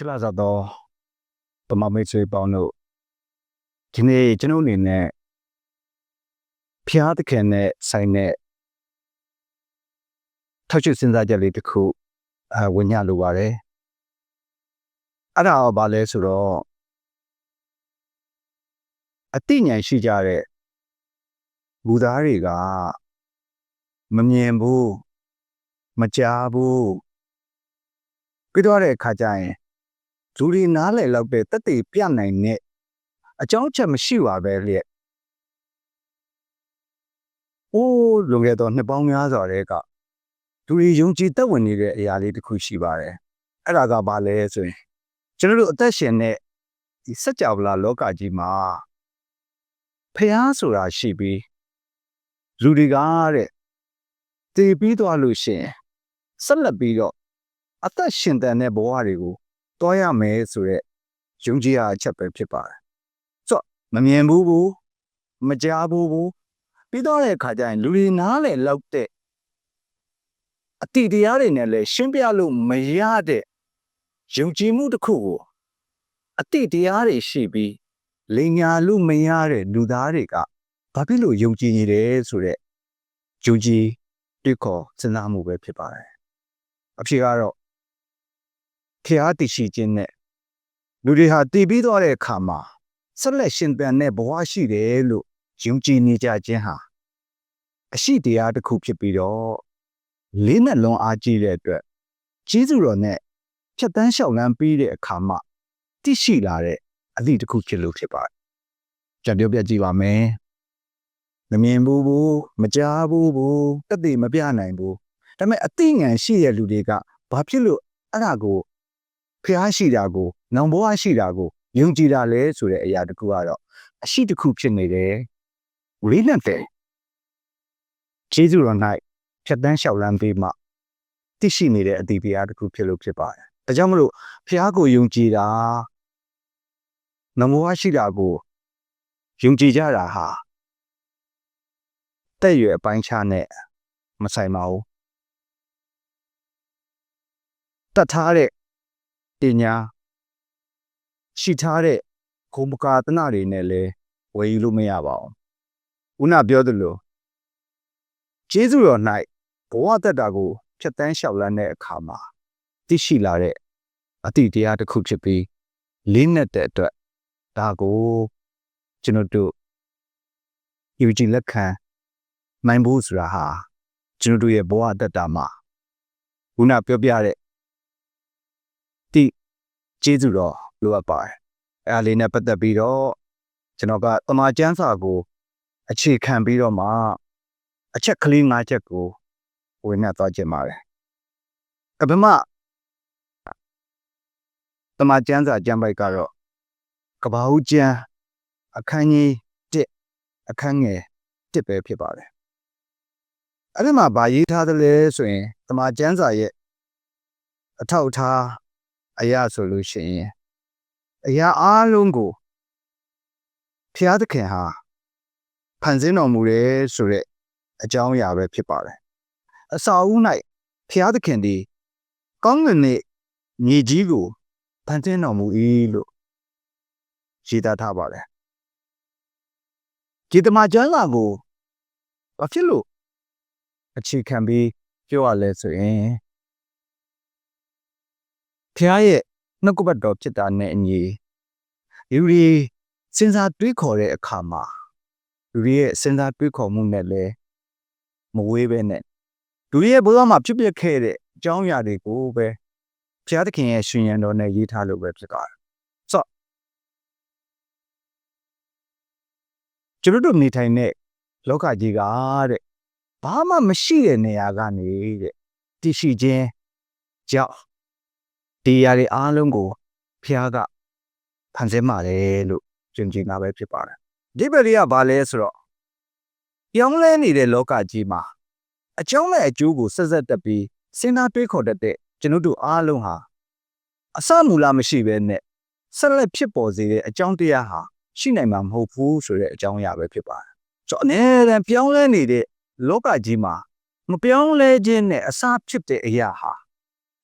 ချစ်လာစားတော့ပမမိတ်ဆွေပေါင်းတို့ဒီနေ့ကျွန်တော်အနေနဲ့ဖျားသခင်နဲ့ဆိုင်တဲ့ထောက်ချစဉ်းစားချက်လေးတစ်ခုအဲဝင်ညလိုပါတယ်အဲ့ဒါကဘာလဲဆိုတော့အသိဉာဏ်ရှိကြတဲ့လူသားတွေကမမြင်ဘူးမကြားဘူးပြီးတော့တဲ့အခါကျရင် လူတွေနားလည်လောက်တဲ့တက်တေပြနိုင်တဲ့အကြောင်းအချက်မရှိပါပဲလျက်။အိုးလွန်ခဲ့တော့နှစ်ပေါင်းများစွာတည်းကလူတွေယုံကြည်သက်ဝင်နေတဲ့အရာလေးတစ်ခုရှိပါတယ်။အဲ့ဒါကဘာလဲဆိုရင်ကျွန်တော်တို့အသက်ရှင်တဲ့ဒီစัจ java လောကကြီးမှာဖះဆိုတာရှိပြီးလူတွေကတဲ့တည်ပြီးသွားလို့ရှိရင်ဆက်လက်ပြီးတော့အသက်ရှင်တန်တဲ့ဘဝတွေကို တွားရမယ်ဆိုတဲ့ယုံကြည်ရအချက်ပဲဖြစ်ပါတယ်။ဆိုတော့မမြင်ဘူးဘူးမကြားဘူးဘူးပြီးတော့တဲ့အခါကျရင်လူတွေနားလေလောက်တဲ့အတိတရားတွေနဲ့လည်းရှင်းပြလို့မရတဲ့ယုံကြည်မှုတစ်ခုကိုအတိတရားတွေရှိပြီးလင်ညာလို့မရတဲ့လူသားတွေကဘာဖြစ်လို့ယုံကြည်နေတယ်ဆိုတဲ့ယုံကြည်တွေ့ခေါ်စဉ်းစားမှုပဲဖြစ်ပါတယ်။အဖြစ်ကတော့ ဖျားတည်ရှိခြင်းနဲ့လူတွေဟာတည်ပြီးတော့တဲ့အခါမှာဆက်လက်ရှင်သန်တဲ့ဘဝရှိတယ်လို့ယုံကြည်နေကြခြင်းဟာအရှိတရားတစ်ခုဖြစ်ပြီးတော့လေးနဲ့လွန်အားကြီးတဲ့အတွက်ကျေးဇူးတော်နဲ့ဖြတ်တန်းလျှောက်လန်းပြီးတဲ့အခါမှာသိရှိလာတဲ့အသည့်တစ်ခုဖြစ်လို့ဖြစ်ပါတယ်။ကြံပြောပြကြည့်ပါမယ်။မမြင်ဘူးဘူးမကြားဘူးဘူးတက်တည်မပြနိုင်ဘူး။ဒါပေမဲ့အသိဉာဏ်ရှိတဲ့လူတွေကဘာဖြစ်လို့အဲ့ဒါကို ဖျားရှိတာကိုနောင်ဘဝရှိတာကိုယုံကြည်တာလဲဆိုတဲ့အရာတစ်ခုကတော့အရှိတစ်ခုဖြစ်နေတယ်။ဝိနတ်တဲ့ကျေးဇူးတော်၌ဖြတ်တန်းလျှောက်လန်းပေးမှသိရှိနေတဲ့အတိတရားတစ်ခုဖြစ်လို့ဖြစ်ပါတယ်။ဒါကြောင့်မလို့ဖျားကိုယုံကြည်တာနမောရှိတာကိုယုံကြည်ကြတာဟာတဲ့ရွယ်အပိုင်းခြားနဲ့မဆိုင်ပါဘူးတတ်ထားတဲ့ ပညာရှိထားတဲ့ဂုံပကာတနာတွေနဲ့လည်းဝယ်ယူလို့မရပါဘူးခုနပြောသလိုကျေးဇူးတော်၌ဘဝတက်တာကိုဖြတ်တန်းလျှောက်လန်းတဲ့အခါမှာသိရှိလာတဲ့အတိတရားတစ်ခုဖြစ်ပြီးလေးနဲ့တဲ့အတွက်ဒါကိုကျွန်တော်တို့ UG လက်ခံနိုင်ဖို့ဆိုတာဟာကျွန်တော်တို့ရဲ့ဘဝတက်တာမှာခုနပြောပြတဲ့ တိကျေးဇူးတော်လိုအပ်ပါတယ်အဲအလေးနဲ့ပတ်သက်ပြီးတော့ကျွန်တော်ကတမန်ကျမ်းစာကို အခြေခံပြီးတော့မှအချက်ကလေး၅ချက်ကိုဝင်နှက်သွားခြင်းပါတယ်အဘမတမန်ကျမ်းစာကျမ်းပိုက်ကတော့ကဘာဦးကျမ်းအခန်းကြီး1အခန်းငယ်1ပဲဖြစ်ပါတယ်အဲ့ဒီမှာဗာရေးထားသလဲဆိုရင်တမန်ကျမ်းစာရဲ့အထောက်အထား အရာဆိုလို့ရှိရင်အရာအားလုံးကိုဖျားသခင်ဟာဖန်ဆင်းတော်မူတယ်ဆိုတဲ့အကြောင်းအရာပဲဖြစ်ပါတယ်အစာအုပ်၌ဖျားသခင်ဒီကောင်းကင်နဲ့မြေကြီးကိုဖန်ဆင်းတော်မူ၏လို့ရေးသားထားပါတယ်ဒီတမန်ကျမ်းစာကိုဘာဖြစ်လို့အခြေခံပြီးပြောရလဲဆိုရင် ဖျားရဲ့နှုတ်ကပတ်တော်ဖြစ်တာနဲ့အညီလူတွေစဉ်းစားတွေးခေါ်တဲ့အခါမှာလူတွေရဲ့စဉ်းစားတွေးခေါ်မှုနဲ့လည်းမဝေးပဲနဲ့လူတွေရဲ့ဘဝမှာဖြစ်ပျက်ခဲ့တဲ့အကြောင်းအရာတွေကိုပဲဘုရားသခင်ရဲ့ရှင်ရန်တော်နဲ့ရေးထားလို့ပဲဖြစ်သွားတယ်။ဆိုတော့ကျွန်တော်တို့နေထိုင်တဲ့လောကကြီးကတဲ့ဘာမှမရှိတဲ့နေရာကနေတဲ့တည်ရှိခြင်းကြောင့် ဒီຢာတွေအားလုံးကိုဖះကဖန်ဆင်းပါတယ်လို့ယုံကြည်တာပဲဖြစ်ပါတယ်ဒီဘက်လေးကဘာလဲဆိုတော့ပြောင်းလဲနေတဲ့လောကကြီးမှာအကြောင်းနဲ့အကျိုးကိုဆက်ဆက်တက်ပြီးစဉ်းစားတွေးခေါ်တတ်တဲ့ကျွန်တော်တို့အားလုံးဟာအစမူလမရှိဘဲနဲ့ဆက်လက်ဖြစ်ပေါ်စေတဲ့အကြောင်းတရားဟာရှိနိုင်မှာမဟုတ်ဘူးဆိုတဲ့အကြောင်းအရာပဲဖြစ်ပါတယ်ဆိုတော့အနေနဲ့ပြောင်းလဲနေတဲ့လောကကြီးမှာမပြောင်းလဲခြင်းနဲ့အစဖြစ်တဲ့အရာဟာ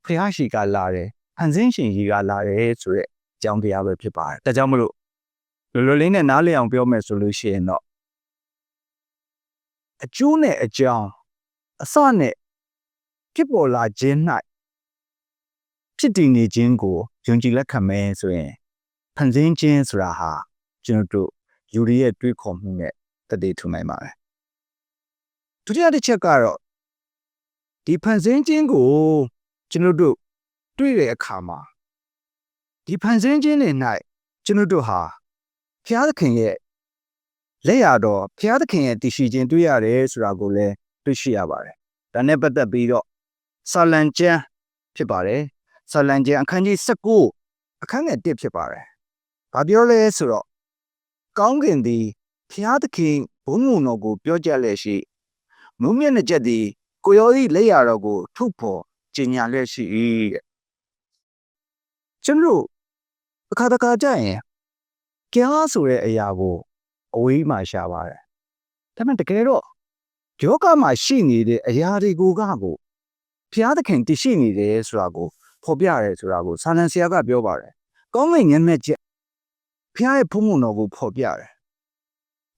ဖះရှိကလာတယ် ဖန်ဆင်းရှင်ကြီးကလာတယ်ဆိုတဲ့အကြောင်းတရားပဲဖြစ်ပါတယ်ဒါကြောင့်မလို့လွယ်လွယ်လေးနဲ့နားလည်အောင်ပြောမယ်ဆိုလို့ရှိရင်တော့အကျိုးနဲ့အကြောင်းအစနဲ့ဖြစ်ပေါ်လာခြင်း၌ဖြစ်တည်နေခြင်းကိုယုံကြည်လက်ခံမယ်ဆိုရင်ဖန်ဆင်းခြင်းဆိုတာဟာကျွန်တော်တို့ယူရီရဲ့တွေးခေါ်မှုနဲ့တည်တည်ထူနိုင်ပါတယ်ဒုတိယတစ်ချက်ကတော့ဒီဖန်ဆင်းခြင်းကိုကျွန်တော်တို့ တွေ့တဲ့အခါမှာဒီဖန်ဆင်းခြင်းတွေ၌ကျွန်တော်တို့ဟာဘုရားသခင်ရဲ့လက်ရတော့ဘုရားသခင်ရဲ့တည်ရှိခြင်းတွေ့ရတယ်ဆိုတာကိုလည်းတွေ့ရှိရပါတယ်။ဒါနဲ့ပတ်သက်ပြီးတော့ဆာလံကျမ်းဖြစ်ပါတယ်။ဆာလံကျမ်းအခန်းကြီး19အခန်းငယ်1ဖြစ်ပါတယ်။ဘာပြောလဲဆိုတော့ကောင်းကင်သည်ဘုရားသခင်ဘုံမုံတော်ကိုပြောကြလက်ရှိမုံမျက်နှာချက်သည်ကိုရောဤလက်ရတော်ကိုထုတ်ဖော်ကျင်ညာလက်ရှိ၏တဲ့ ကျွန်တော်အခါတခါကြရင်ကြားဆိုတဲ့အရာကိုအဝေးမှာရှာပါတယ်ဒါပေမဲ့တကယ်တော့ယောဂမှာရှိနေတဲ့အရာတွေကိုကကိုဘုရားသခင်တည်ရှိနေတယ်ဆိုတာကိုဖော်ပြရဲဆိုတာကိုဆာလန်ဆရာကပြောပါတယ်ကောင်းကင်မျက်နှာချက်ဘုရားရဲ့ဖုံးမုံတော်ကိုဖော်ပြတယ်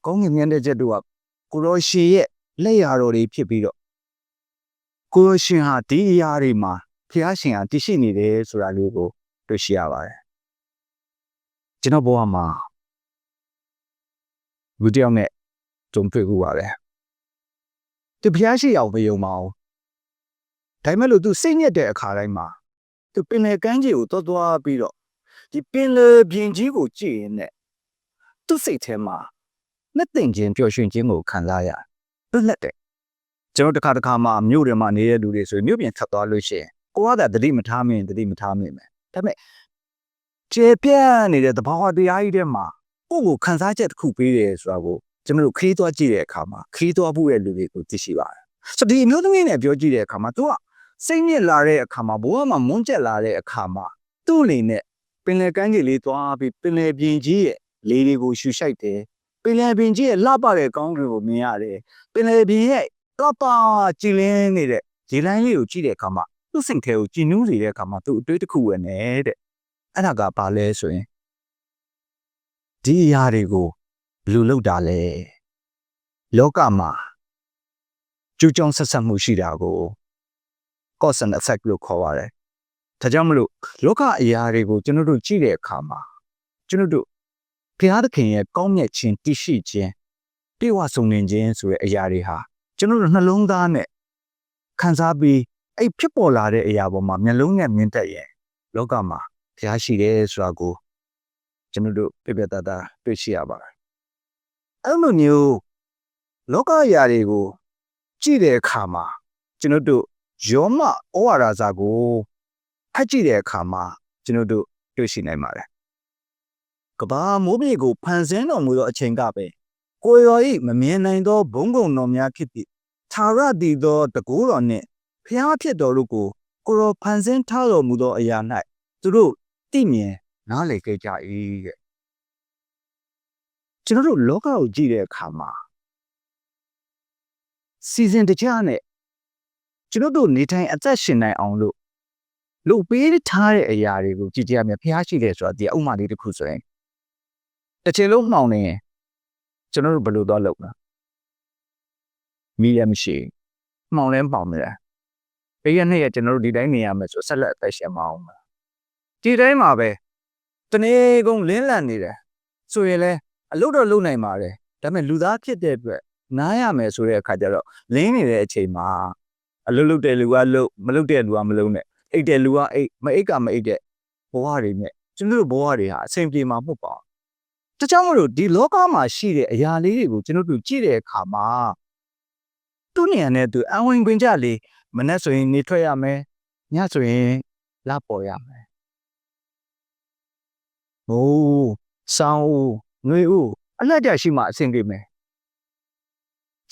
ကောင်းကင်မျက်နှာချက်တို့ကကိုရောရှေရဲ့လက်ရာတော်တွေဖြစ်ပြီးတော့ကိုရောရှင်ဟာဒီအရာတွေမှာဘုရားရှင်ဟာတည်ရှိနေတယ်ဆိုတာလေးကို တွေ့ရှိရပါတယ်ကျွန်တော်ဘဝမှာလူတစ်ယောက်နဲ့ကြုံတွေ့ခုပါပဲသူဘုရားရှိအောင်မယုံပါဘူးဒါပေမဲ့လို့သူစိတ်ညစ်တဲ့အခါတိုင်းမှာသူပင်လေကမ်းခြေကိုသွားသွားပြီးတော့ဒီပင်လေပြင်ကြီးကိုကြည့်ရင်နဲ့သူ့စိတ်ထဲမှာနှစ်သိမ့်ခြင်းပျော်ရွှင်ခြင်းကိုခံစားရတယ်သူလက်တယ်ကျွန်တော်တစ်ခါတစ်ခါမှမြို့တွေမှာနေတဲ့လူတွေဆိုရင်မြို့ပြင်ထပ်သွားလို့ရှိရင်ကိုကသာတတိမထားမင်းတတိမထားမင်းပဲ ဒါပေမဲ့ကျေပြန့်နေတဲ့သဘာဝတရားကြီးထဲမှာကိုယ့်ကိုခံစားချက်တစ်ခုပေးတယ်ဆိုတာကိုကျွန်တော်တို့ခရီးသွားကြည့်တဲ့အခါမှာခရီးသွားဖို့ရဲ့လူတွေကိုသိရှိပါတယ်ဆိုတော့ဒီအမျိုးသမီးနဲ့ပြောကြည့်တဲ့အခါမှာ तू ကစိတ်ညစ်လာတဲ့အခါမှာဘဝမှာမွန်းကျက်လာတဲ့အခါမှာသူ့အနေနဲ့ပင်လယ်ကမ်းခြေလေးသွားပြီးပင်လယ်ပြင်ကြီးရဲ့လေတွေကိုရှူရှိုက်တယ်ပင်လယ်ပြင်ကြီးရဲ့လှပတဲ့ကောင်းတွေကိုမြင်ရတယ်ပင်လယ်ပြင်ရဲ့လှပကြည်လင်းနေတဲ့ရေလိုင်းလေးကိုကြည့်တဲ့အခါမှာ သူ့စိတ်ထဲကိုကြည်နူးစေတဲ့အခါမှာသူ့အတွေးတစ်ခုဝင်နေတဲ့အဲ့ဒါကဘာလဲဆိုရင်ဒီအရာတွေကိုဘယ်လိုလုပ်တာလဲလောကမှာကျူးကျောင်းဆက်ဆက်မှုရှိတာကို cause and effect လို့ခေါ်ပါတယ်။ဒါကြောင့်မလို့လောကအရာတွေကိုကျွန်တော်တို့ကြည့်တဲ့အခါမှာကျွန်တော်တို့ဘုရားသခင်ရဲ့ကောင်းမြတ်ခြင်းတည်ရှိခြင်းပြေဝဆုံနေခြင်းဆိုတဲ့အရာတွေဟာကျွန်တော်တို့နှလုံးသားနဲ့ခံစားပြီး အဲ့ဖြစ်ပေါ်လာတဲ့အရာပေါ်မှာမျက်လုံးနဲ့မြင်တတ်ရဲ့လောကမှာဘုရားရှိတယ်ဆိုတာကိုကျွန်တော်တို့ပြပြတတ်တာတွေ့ရှိရပါတယ်။အဲ့လိုမျိုးလောကအရာတွေကိုကြည့်တဲ့အခါမှာကျွန်တော်တို့ယောမဩဝါဒစာကိုဖတ်ကြည့်တဲ့အခါမှာကျွန်တော်တို့တွေ့ရှိနိုင်ပါတယ်။ကဘာမိုးမြေကိုဖန်ဆင်းတော်မူသောအချိန်ကပဲကိုရောဤမမြင်နိုင်သောဘုံကုံတော်များဖြစ်သည့်သာရတည်သောတကူတော်နှင့် ဖျားဖြစ်တော်တို့ကိုကိုရောဖန်ဆင်းထားတော်မူသောအရာ၌သူတို့သိမြင်နားလည်ခဲ့ကြ၏တဲ့ကျွန်တော်တို့လောကကိုကြည့်တဲ့အခါမှာစီဇန်တကြားနဲ့ကျွန်တော်တို့နေထိုင်အသက်ရှင်နိုင်အောင်လို့လို့ပေးထားတဲ့အရာတွေကိုကြည့်ကြရမယ်ဖျားရှိတယ်ဆိုတာဒီအဥမာလေးတစ်ခုဆိုရင်တစ်ချိန်လုံးမှောင်နေရင်ကျွန်တော်တို့ဘယ်လိုသွားလုပ်လဲမီးလည်းမရှိမှောင်လည်းမှောင်နေတယ် ဘေးရနှစ်ရက်ကျွန်တော်တို့ဒီတိုင်းနေရမယ်ဆိုဆက်လက်အသက်ရှင်မအောင်ဒီတိုင်းမှာပဲတနေ့ကုန်လင်းလန့်နေတယ်ဆိုရင်လည်းအလုပ်တော့လုပ်နိုင်ပါတယ်ဒါပေမဲ့လူသားဖြစ်တဲ့အတွက်နားရမယ်ဆိုတဲ့အခါကျတော့လင်းနေတဲ့အချိန်မှာအလုပ်လုပ်တဲ့လူကလုပ်မလုပ်တဲ့လူကမလုပ်နဲ့အိတ်တဲ့လူကအိတ်မအိတ်ကမအိတ်တဲ့ဘဝတွေနဲ့ကျွန်တော်တို့ဘဝတွေဟာအဆင်ပြေမှာမဟုတ်ပါဘူးတခြားမလို့ဒီလောကမှာရှိတဲ့အရာလေးတွေကိုကျွန်တော်တို့ကြည့်တဲ့အခါမှာသူ့နေရာနဲ့သူအဝင်ခွင်ကြလေ မနဲ့ဆိုရင်နေထွက်ရမယ်ညဆိုရင်လပေါ်ရမယ်ဟိုးစောင်းဦးငွေဦးအလက်တရှိမှအဆင်ပြေမယ်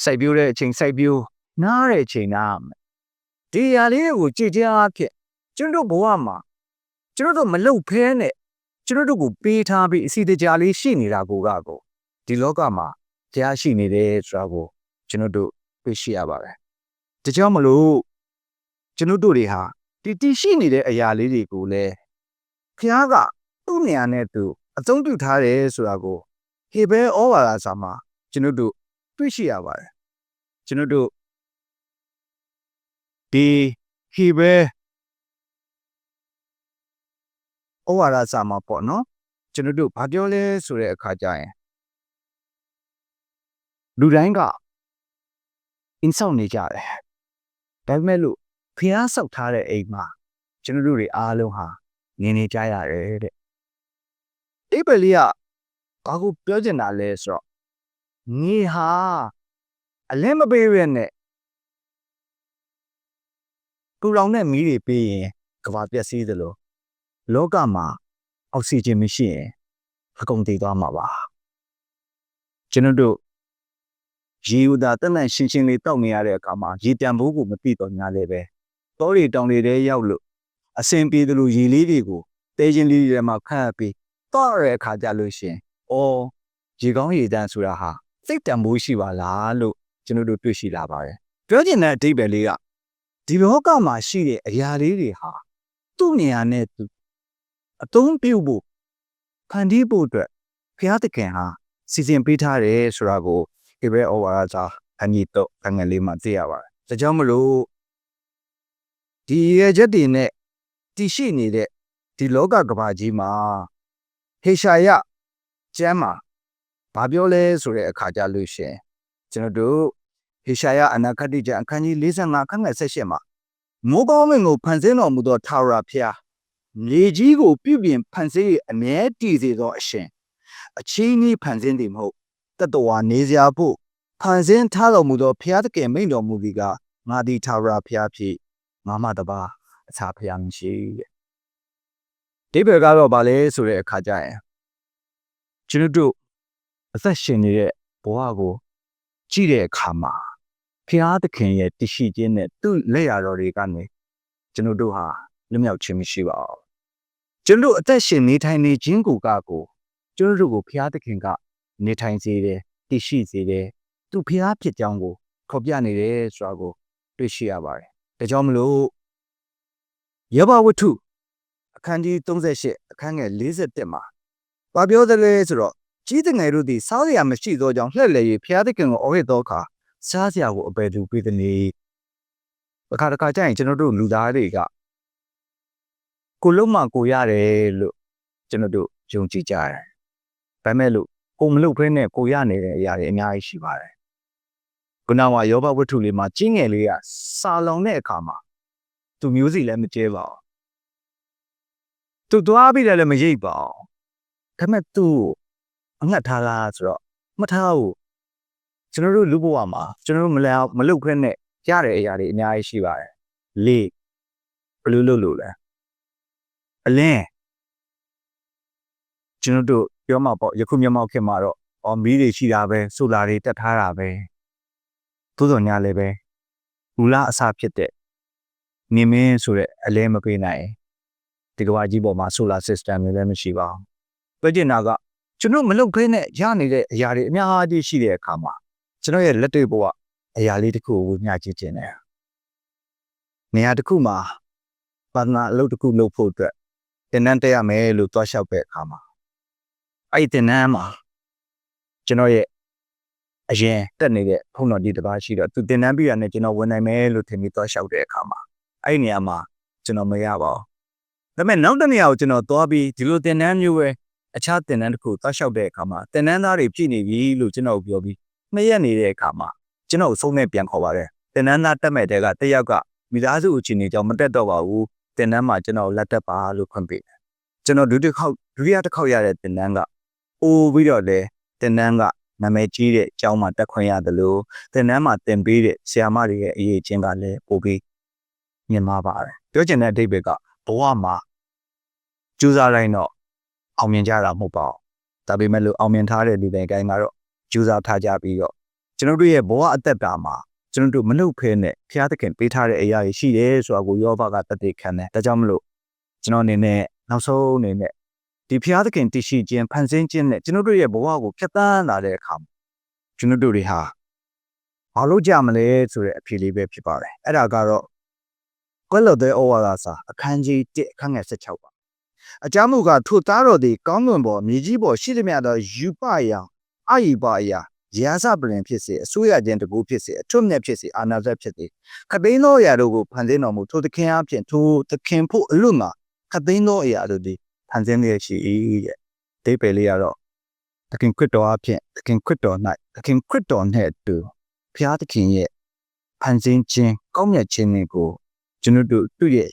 စိုက်ပြိုးတဲ့အချိန်စိုက်ပြိုးနားတဲ့အချိန်နားမယ်ဒီຢာလေးတွေကိုကြည်ကြအားဖြင့်ကျွန်တော်တို့ဘဝမှာကျွန်တော်တို့မလုတ်ဖဲနဲ့ကျွန်တော်တို့ကိုပေးထားပြီးအစီတကြလေးရှိနေတာကိုကကိုဒီလောကမှာတရားရှိနေတယ်ဆိုတာကိုကျွန်တော်တို့သိရှိရပါတယ် ဒါကြောင့်မလို့ကျွန်တော်တို့တွေဟာတဒီတည်ရှိနေတဲ့အရာလေးတွေကိုလည်းဖျားကသူ့နေရာနဲ့သူအသုံးပြုထားတယ်ဆိုတာကိုဟေဘဲဩဝါဒစာမှာကျွန်တော်တို့တွေ့ရှိရပါတယ်ကျွန်တော်တို့ဒီဟေဘဲဩဝါဒစာမှာပေါ့နော်ကျွန်တော်တို့ဘာပြောလဲဆိုတဲ့အခါကျရင်လူတိုင်းကအင်းဆောင်နေကြတယ် ဒါပေမဲ့လို့ဖျားဆောက်ထားတဲ့အိမ်မှာကျွန်တော်တို့တွေအားလုံးဟာနေနေကြရတယ်တဲ့အိပလီကဘာကိုပြောချင်တာလဲဆိုတော့ငေဟာအလင်းမပေးရနဲ့ကူလောင်တဲ့မီးတွေပေးရင်ကဘာပျက်စီးသလိုလောကမှာအောက်ဆီဂျင်မရှိရင်အကုန်တည်သွားမှာပါကျွန်တော်တို့ ရေဦးသာတက်လက်ရှင်းရှင်းလေးတောက်နေရတဲ့အခါမှာရေတံပိုးကိုမသိတော့ညာလည်းပဲတောတွေတောင်တွေထဲရောက်လို့အစင်ပြေသလိုရေလေးတွေကိုတဲချင်းလေးတွေမှာခန့်ပြီးတော့ရတဲ့အခါကြလို့ရှရင်အော်ရေကောင်းရေတန်းဆိုတာဟာစိတ်တံပိုးရှိပါလားလို့ကျွန်တော်တို့တွေ့ရှိလာပါတယ်ပြောချင်တဲ့အဓိပ္ပာယ်လေးကဒီလောကမှာရှိတဲ့အရာလေးတွေဟာသူ့နေရာနဲ့သူအသုံးပြုဖို့ဖန်တီးဖို့အတွက်ဘုရားသခင်ဟာစီစဉ်ပေးထားတယ်ဆိုတာကို ဒီဘက်ဩဝါဒစာအညီတော့အငယ်လေးမှာသိရပါတယ်။ဒါကြောင့်မလို့ဒီရဲ့ချက်တွေနဲ့တည်ရှိနေတဲ့ဒီလောကကဘာကြီးမှာဟေရှာယကျမ်းမှာဘာပြောလဲဆိုတဲ့အခါကြလို့ရှင်ကျွန်တော်တို့ဟေရှာယအနာဂတ်ကျမ်းအခန်းကြီး45ခန်းငယ်78မှာမိုးကောင်းမင်းကိုဖန်ဆင်းတော်မူသောထာဝရဘုရားမြေကြီးကိုပြုပြင်ဖန်ဆင်းအမြဲတည်စေသောအရှင်အချင်းကြီးဖန်ဆင်းသည်မဟုတ် တတဝါနေစရာဖို့ဖန်ဆင်းထားတော်မူသောဘုရားသခင်မိန့်တော်မူပြီးကငါသည်ထာဝရဘုရားဖြစ်ငါမှတပါအခြားဘုရားမရှိတဲ့ဒီဘယ်ကတော့ဗာလဲဆိုတဲ့အခါကျရင်ကျွန်တော်တို့အသက်ရှင်နေတဲ့ဘဝကိုကြည့်တဲ့အခါမှာဘုရားသခင်ရဲ့တရှိခြင်းနဲ့သူ့လက်ရတော်တွေကနေကျွန်တော်တို့ဟာလွတ်မြောက်ခြင်းမရှိပါဘူးကျွန်တော်တို့အသက်ရှင်နေထိုင်နေခြင်းကိုကကိုကျွန်တော်တို့ကိုဘုရားသခင်က နေထိုင်စေတယ်တည်ရှိစေတယ်သူဘုရားဖြစ်ကြောင်းကိုခေါ်ပြနေတယ်ဆိုတာကိုတွေ့ရှိရပါတယ်ဒါကြောင့်မလို့ယောဘဝတ္ထုအခန်းကြီး38အခန်းငယ်41မှာဘာပြောသလဲဆိုတော့ကြီးတငယ်တို့သည်စားစရာမရှိသောကြောင့်လှည့်လည်၍ဘုရားသခင်ကိုအော်ဟစ်သောအခါစားစရာကိုအပေသူပေးသည်နေအခါတစ်ခါကျရင်ကျွန်တော်တို့လူသားတွေကကိုလုံးမကိုရတယ်လို့ကျွန်တော်တို့ယုံကြည်ကြတယ်ဒါမဲ့လို့ ကိုမလုပ်ဖဲနဲ့ကိုရနေတဲ့အရာတွေအများကြီးရှိပါတယ်ခုနကယောဘဝတ္ထုလေးမှာကျင်းငယ်လေးကစာလောင်တဲ့အခါမှာသူမျိုးစီလည်းမကျဲပါဘူးသူသွားပြီးလည်းမရိပ်ပါဘူးဒါမဲ့သူ့အငတ်ထားလားဆိုတော့မထားဘူးကျွန်တော်တို့လူဘဝမှာကျွန်တော်တို့မလဲမလုပ်ခွင့်နဲ့ရတဲ့အရာတွေအများကြီးရှိပါတယ်လေဘယ်လိုလုပ်လို့လဲအလင်းကျွန်တော်တို့ ပြောမှာပေါ့ယခုမျက်မှောက်ခင်မှာတော့အော်မီးတွေရှိတာပဲဆိုလာတွေတက်ထားတာပဲသို့တော်ညာလည်းပဲမူလအစဖြစ်တဲ့နေမင်းဆိုတဲ့အလဲမပေးနိုင်ဒီကဘာကြီးပေါ်မှာ solar system တွေလည်းမရှိပါဘူးပြကျင်တာကကျွန်တော်မလုပ်ခဲနဲ့ရနေတဲ့အရာတွေအများကြီးရှိတဲ့အခါမှာကျွန်တော်ရဲ့လက်တွေ့ဘဝအရာလေးတစ်ခုကိုမျှကြည့်ခြင်းတယ်နေရာတစ်ခုမှာပါဒနာအလုပ်တစ်ခုလုပ်ဖို့အတွက်တင်နန်းတက်ရမယ်လို့တွားလျှောက်တဲ့အခါမှာ အဲ့ဒီတင်နန်းမှာကျွန်တော်ရဲ့အရင်တက်နေတဲ့ဖုန်းတော်ဒီတစ်ပါးရှိတော့သူတင်နန်းပြီးရတဲ့ကျွန်တော်ဝင်နိုင်မယ်လို့ထင်ပြီးတွားလျှောက်တဲ့အခါမှာအဲ့ဒီနေရာမှာကျွန်တော်မရပါဘူးဒါပေမဲ့နောက်တစ်နေရာကိုကျွန်တော်သွားပြီးဒီလိုတင်နန်းမျိုးပဲအခြားတင်နန်းတစ်ခုတွားလျှောက်တဲ့အခါမှာတင်နန်းသားတွေပြည့်နေပြီလို့ကျွန်တော်ပြောပြီးနှစ်ရက်နေတဲ့အခါမှာကျွန်တော်ဆုံးနဲ့ပြန်ခေါ်ပါတယ်တင်နန်းသားတက်မဲ့တဲ့ကတယောက်ကမိသားစုအခြေအနေကြောင့်မတက်တော့ပါဘူးတင်နန်းမှာကျွန်တော်လက်တက်ပါလို့ခွင့်ပေးတယ်ကျွန်တော်ဒုတိယခေါက်ဒုတိယတစ်ခေါက်ရတဲ့တင်နန်းက အိုးပြီးတော့လေတင်နန်းကနာမည်ကြီးတဲ့အကြောင်းမှာတက်ခွင့်ရတယ်လို့တင်နန်းမှာတင်ပေးတဲ့ဆရာမတွေရဲ့အရေးချင်းကလည်းပို့ပြီးမြင်မှာပါတယ်ပြောချင်တဲ့အဓိပ္ပာယ်ကဘဝမှာကြိုးစားတိုင်းတော့အောင်မြင်ကြတာမဟုတ်ပါဘူးဒါပေမဲ့လို့အောင်မြင်ထားတဲ့လူတွေအကိုင်းကတော့ကြိုးစားထားကြပြီးတော့ကျွန်တော်တို့ရဲ့ဘဝအသက်တာမှာကျွန်တော်တို့မလုပ်ဖဲနဲ့ဘုရားသခင်ပေးထားတဲ့အရာတွေရှိတယ်ဆိုတာကိုယောဘကတသက်ခံတယ်ဒါကြောင့်မလို့ကျွန်တော်အနေနဲ့နောက်ဆုံးအနေနဲ့ ဒီဘုရားသခင်တရှိခြင်းဖန်ဆင်းခြင်းနဲ့ကျွန်တော်တို့ရဲ့ဘဝကိုဖျက်ဆီးလာတဲ့အခါမှာကျွန်တော်တို့တွေဟာဘာလို့ကြမလဲဆိုတဲ့အဖြေလေးပဲဖြစ်ပါတယ်အဲ့ဒါကတော့ကွက်လော်တဲ့ဩဝါဒစာအခန်းကြီး1အခန်းငယ်16ပါအကြောင်းမူကားထိုသားတော်သည်ကောင်းကင်ပေါ်မြေကြီးပေါ်ရှိသမျှသောယူပယံအာယိပအယာရာဇပလင်ဖြစ်စေအစိုးရခြင်းတကူဖြစ်စေအထွတ်မြတ်ဖြစ်စေအာနာဇတ်ဖြစ်စေခသိန်းသောအရာတို့ကိုဖန်ဆင်းတော်မူထိုသခင်အဖြစ်ထိုသခင်ဖို့အလို့မှာခသိန်းသောအရာတို့သည် ဖန်ဆင်းလျက်ရှိ၏တဲ့ဒိဗေလေးကတော့သခင်ခရစ်တော်အဖြစ်သခင်ခရစ်တော်၌သခင်ခရစ်တော်နဲ့အတူဘုရားသခင်ရဲ့ဖန်ဆင်းခြင်းကောင်းမြတ်ခြင်းတွေကိုကျွန်တော်တို့သူ့ရဲ့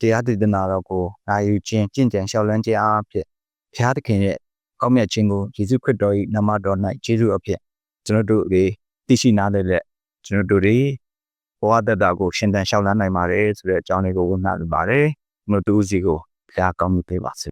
တရားဒေသနာတော်ကိုနာယူခြင်းကျင့်ကြံလျှောက်လန်းခြင်းအားဖြင့်ဘုရားသခင်ရဲ့ကောင်းမြတ်ခြင်းကိုယေရှုခရစ်တော်၏နာမတော်၌ယေရှုအဖြစ်ကျွန်တော်တို့တွေသိရှိနားလည်လက်ကျွန်တော်တို့တွေဘဝတတကိုရှင်သန်လျှောက်လန်းနိုင်ပါတယ်ဆိုတဲ့အကြောင်းလေးကိုဝတ်မှတ်ပါတယ်ကျွန်တော်တို့ဦးစီကိုဘုရားကောင်းမှုပေးပါစေ